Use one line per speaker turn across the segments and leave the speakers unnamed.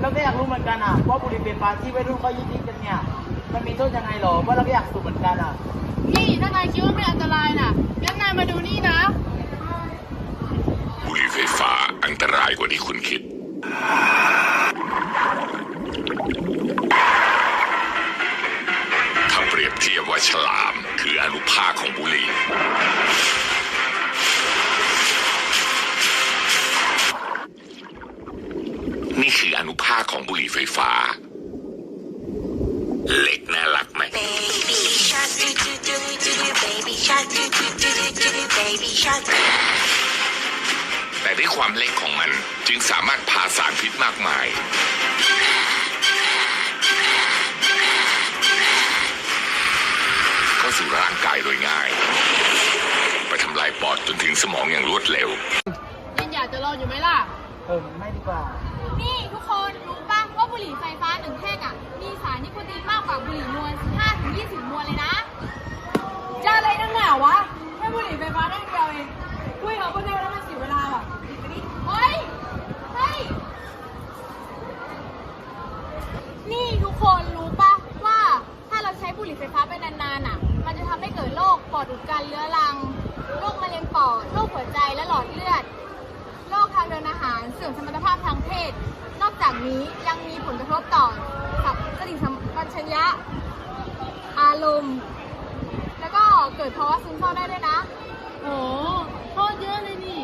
เราก็อยากรู้เหมือนกันอะว่าบุหรี่ไฟฟ้าที่วัยรุ่นเขายึดๆกันเนี่ย มันมีโทษยังไงหรอว่าเราก็อยากสูบเหมือนกันอะ
นี่ถ้านายคิดว่าไม่อันตรายน่ะงั้นนายมาดูนี่นะ
บุหรี่ไฟฟ้าอันตรายกว่าที่คุณคิด ถ้าเปรียบเทียบว่าฉลามคืออนุภาคของบุหรี่ บุหรี่ไฟฟ้า เล็กน่ารักไหม
Baby shark do do do do do baby shark do do do do do do baby shark
แต่ด้วยความเล็กของมันจึงสามารถพาสารพิษมากมาย เข้าสู่ร่างกายโดยง่าย ไปทำลายปอดจนถึงสมองอย่างรวดเร็ว
ยังอยากจะลองอยู่ไหมล่ะ
เออไม่ดีกว่า
นี่ทุกคน รู้ป่ะว่าบุหรี่ไฟฟ้าหนึ่งแท่งอะ มีสารนิโคตินมากกว่าบุหรี่มวล15ถึง20 มวลเลยนะ จะอะไรนักหนาวะแค่บุหรี่ไฟฟ้าได้เดียวเองคุยกับคนเดียวแล้วมันเสียเวลาว่ะเฮ้ย เฮ้ย นี่ทุกคนรู้ป่ะว่าถ้าเราใช้บุหรี่ไฟฟ้าไปนานๆอะ มันจะทำให้เกิดโรคปอดอุดตันเรื้อรัง โรคมะเร็งปอด โรคหัวใจและหลอดเลือด โรคทางเดินอาหาร เสื่อมสมรรถภาพทางเพศนอก จากนี้ยังมีผลกระทบต่อสับสติสัมปชัญญะ อารมณ์ แล้วก็เกิดภาวะซึมเศร้าได้ด้วยนะโอ้โทษเยอะเลยนี่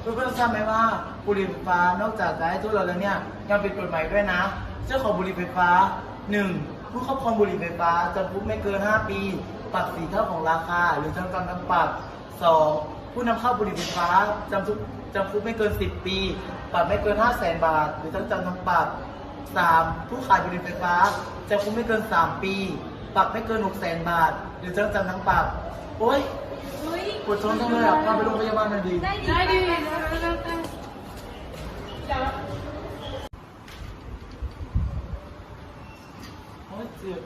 เพื่อนๆทราบไหมว่าบุหรี่ไฟฟ้านอกจากจะให้โทษเราแล้วเนี่ยยังเป็นกฎหมายด้วยนะ เจ้าของบุหรี่ไฟฟ้า 1. ผู้ครอบครองบุหรี่ไฟฟ้าจำคุกไม่เกิน 5 ปี ปรับสี่เท่าของราคา หรือทั้งจำทั้งปรับ 2. ผู้นำเข้าบุหรี่ไฟฟ้าจำคุกจำคุกไม่เกิน 10 ปี ปรับไม่เกิน 5 0 0แสนบาท หรือทั้งจำทั้งปรับ 3. ผู้ขายบุหรี่ไฟฟ้าจำคุกไม่เกิน 3 ปี ปรับไม่เกิน 6 0 0แสนบาท หรือทั้งจำทั้งปรับ โอ๊ยปวดท้องจังเลยอะพาไปโรงพยาบาลหน่อยดี
ได้ดีได้ดี
โอ๊ยเจ็บ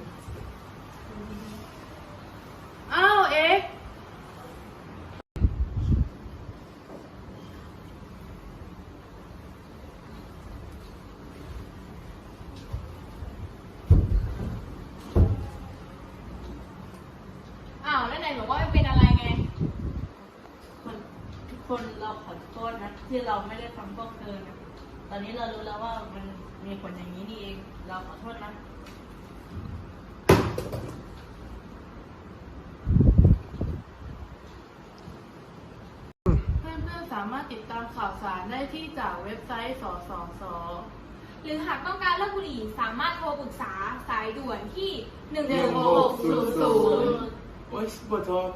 ว่ามัเป็นอะไรไง
คนทุกคนเราขอโทษนะที่เราไม่ได้ฟังพวกเธอนะตอนนี้เรารู้แล้วว่ามันมีผลอย่างนี้นี่เอง เราขอโทษนะเพื่อนๆสามารถติดตามข่าวสารได้ที่จากเว็บไซต์สสส
หรือหากต้องการเลิกบุหรี่สามารถโทรปรึกษาสายด่วนที่
1 1 6 0 0
0 Oh, semua 阿多